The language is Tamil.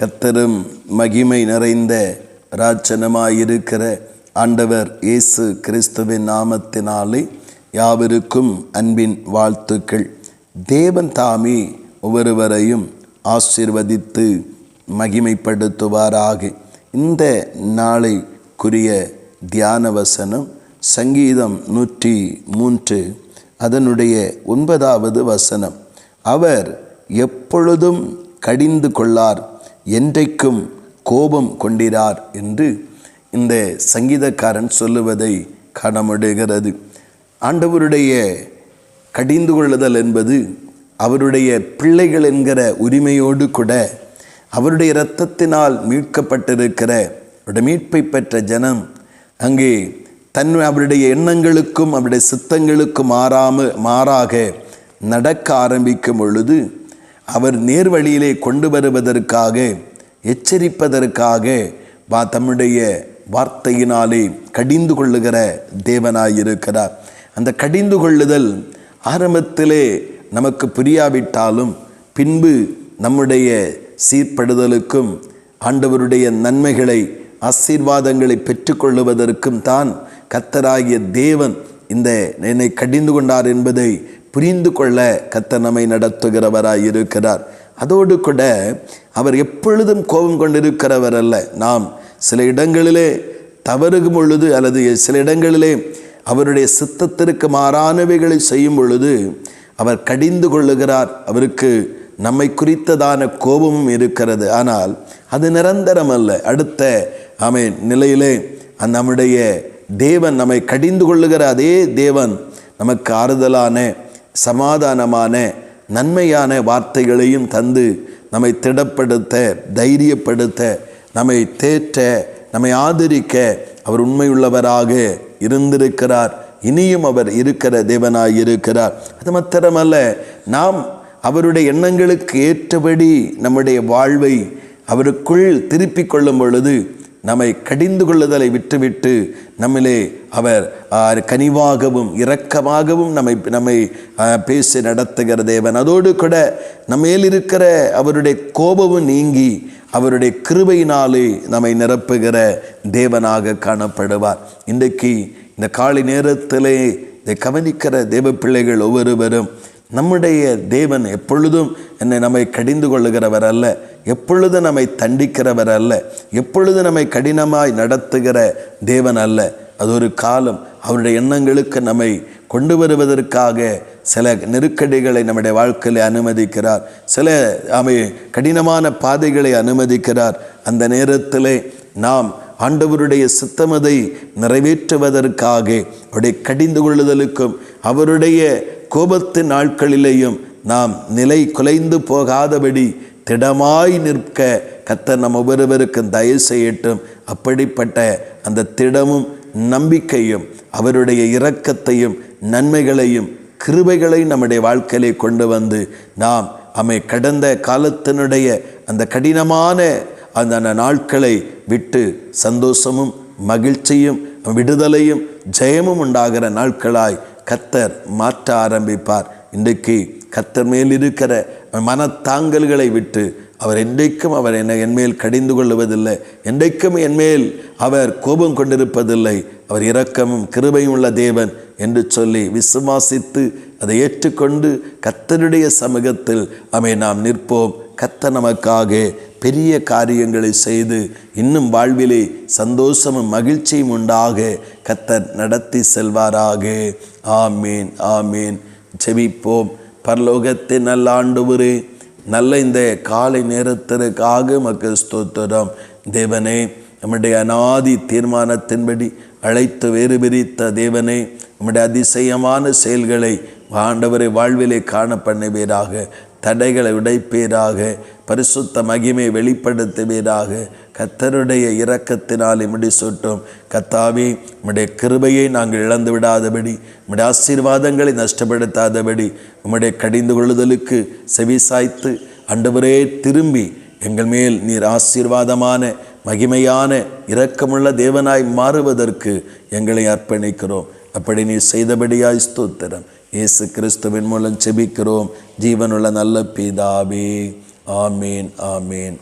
கத்தரும் மகிமை நிறைந்த ராட்சனமாயிருக்கிற ஆண்டவர் இயேசு கிறிஸ்துவின் நாமத்தினாலே யாவருக்கும் அன்பின் வாழ்த்துக்கள். தேவன் தாமே ஒவ்வொருவரையும் ஆசிர்வதித்து மகிமைப்படுத்துவாராக. இந்த நாளைக்குரிய தியான வசனம் சங்கீதம் நூற்றி மூன்று அதனுடைய ஒன்பதாவது வசனம். அவர் எப்பொழுதும் கடிந்து கொள்ளார் என்றைக்கும் கோபம் கொண்டிரார் என்று இந்த சங்கீதக்காரன் சொல்லுவதை காணமுடுகிறது. ஆண்டவருடைய கடிந்து கொள்ளுதல் என்பது அவருடைய பிள்ளைகள் என்கிற உரிமையோடு கூட அவருடைய இரத்தத்தினால் மீட்கப்பட்டிருக்கிற அவருடைய மீட்பை பெற்ற ஜனம் அங்கே தன் அவருடைய எண்ணங்களுக்கும் அவருடைய சித்தங்களுக்கும் மாறாம மாறாக நடக்க ஆரம்பிக்கும் பொழுது அவர் நேர்வழியிலே கொண்டு வருவதற்காக எச்சரிப்பதற்காக வா தம்முடைய வார்த்தையினாலே கடிந்து கொள்ளுகிற தேவனாயிருக்கிறார். அந்த கடிந்து கொள்ளுதல் ஆரம்பத்திலே நமக்கு புரியாவிட்டாலும் பின்பு நம்முடைய சீர்படுதலுக்கும் ஆண்டவருடைய நன்மைகளை ஆசீர்வாதங்களை பெற்றுக்கொள்ளுவதற்கும் தான் கத்தராகிய தேவன் இந்த என்னை கடிந்து கொண்டார் என்பதை புரிந்து கொள்ள கத்த நம்மை நடத்துகிறவராய் இருக்கிறார் அதோடு கூட அவர் எப்பொழுதும் கோபம் கொண்டிருக்கிறவர் அல்ல. நாம் சில இடங்களிலே தவறுகும் பொழுது அல்லது சில இடங்களிலே அவருடைய சித்தத்திற்கு மாறானவைகளை செய்யும் பொழுது அவர் கடிந்து கொள்ளுகிறார். அவருக்கு நம்மை குறித்ததான கோபமும் இருக்கிறது. ஆனால் அது நிரந்தரம் அல்ல. அடுத்த அமை நிலையிலே நம்முடைய தேவன் நம்மை கடிந்து கொள்ளுகிற அதே தேவன் நமக்கு ஆறுதலான சமாதானமான நன்மையான வார்த்தைகளையும் தந்து நம்மை திடப்படுத்த தைரியப்படுத்த நம்மை தேற்ற நம்மை ஆதரிக்க அவர் உண்மையுள்ளவராக இருந்திருக்கிறார். இனியும் அவர் இருக்கிற தேவனாய் இருக்கிறார் அது மாத்திரமல்ல நாம் அவருடைய எண்ணங்களுக்கு ஏற்றபடி நம்முடைய வாழ்வை அவருக்குள் திருப்பிக் கொள்ளும் பொழுது நம்மை கடிந்து கொள்ளுதலை விட்டுவிட்டு நம்மிலே அவர் கனிவாகவும் இரக்கமாகவும் நம்மை நம்மை பேசி நடத்துகிற தேவன். அதோடு கூட நம்மேல் இருக்கிற அவருடைய கோபமும் நீங்கி அவருடைய கிருபையினாலே நம்மை நிரப்புகிற தேவனாக காணப்படுவார். இன்றைக்கு இந்த காலை நேரத்திலே இதை கவனிக்கிற தேவ பிள்ளைகள் ஒவ்வொருவரும் நம்முடைய தேவன் எப்பொழுதும் என்னை நம்மை கடிந்து கொள்ளுகிறவர் அல்ல. எப்பொழுதும் நம்மை தண்டிக்கிறவர் அல்ல. எப்பொழுது நம்மை கடினமாய் நடத்துகிற தேவன் அல்ல. அது ஒரு காலம் அவருடைய எண்ணங்களுக்கு நம்மை கொண்டு வருவதற்காக சில நெருக்கடிகளை நம்முடைய வாழ்க்கையில் அனுமதிக்கிறார். சில அவை கடினமான பாதைகளை அனுமதிக்கிறார். அந்த நேரத்தில் நாம் ஆண்டவருடைய சித்தமதை நிறைவேற்றுவதற்காக அவருடைய கடிந்து கொள்ளுதலுக்கும் அவருடைய கோபத்தின் நாட்களிலேயும் நாம் நிலை குலைந்து போகாதபடி திடமாய் நிற்க கத்தர் நம் ஒவ்வொருவருக்கும் தயவு செய்யட்டும். அப்படிப்பட்ட அந்த திடமும் நம்பிக்கையும் அவருடைய இரக்கத்தையும் நன்மைகளையும் கிருபைகளை நம்முடைய வாழ்க்கையிலே கொண்டு வந்து நாம் அமை கடந்த காலத்தினுடைய அந்த கடினமான அந்த நாட்களை விட்டு சந்தோஷமும் மகிழ்ச்சியும் விடுதலையும் ஜெயமும் உண்டாகிற நாட்களாய் கத்தர் மாற்ற ஆரம்பிப்பார். இன்றைக்கு கத்தர் மேல் இருக்கிற மனத்தாங்கல்களை விட்டு அவர் என்றைக்கும் அவர் என்னை என்மேல் கடிந்து கொள்ளுவதில்லை. என்றைக்கும் என்மேல் அவர் கோபம் கொண்டிருப்பதில்லை. அவர் இரக்கமும் கிருபையும் உள்ள தேவன் என்று சொல்லி விசுவாசித்து அதை ஏற்றுக்கொண்டு கத்தருடைய சமூகத்தில் அவை நாம் நிற்போம். கத்த நமக்காக பெரிய காரியங்களை செய்து இன்னும் வாழ்விலே சந்தோஷமும் மகிழ்ச்சியும் உண்டாக கத்தர் நடத்தி செல்வாராக. ஆமீன் ஆமீன். ஜெபிப்போம். பரலோகத்தின் நல்ல ஆண்டுவரே நல்ல இந்த காலை நேரத்திற்காக மக்கள் ஸ்தோத்திரம். தேவனே நம்முடைய அனாதி தீர்மானத்தின்படி அழைத்து வேறு பிரித்த தேவனே நம்முடைய அதிசயமான செயல்களை ஆண்டவரை வாழ்விலே காண பண்ணுவீராக தடைகளை உடைப்பீராக. பரிசுத்த மகிமை வெளிப்படுத்துவீராக. கத்தருடைய இரக்கத்தினால் இம்முடி சொட்டோம். கத்தாவே உம்முடைய கிருபையை நாங்கள் இழந்து விடாதபடி உம்முடைய ஆசீர்வாதங்களை நஷ்டப்படுத்தாதபடி உம்முடைய கடிந்து கொள்ளுதலுக்கு செவிசாய்த்து அண்டவரே திரும்பி எங்கள் மேல் நீர் ஆசீர்வாதமான மகிமையான இரக்கமுள்ள தேவனாய் மாறுவதற்கு எங்களை அர்ப்பணிக்கிறோம். அப்படி நீ செய்தபடியாய் ஸ்தோத்திரம். இயேசு கிறிஸ்துவின் மூலம் செபிக்கிறோம் ஜீவனுள்ள நல்ல பிதாவே. ஆமீன் ஆமீன்.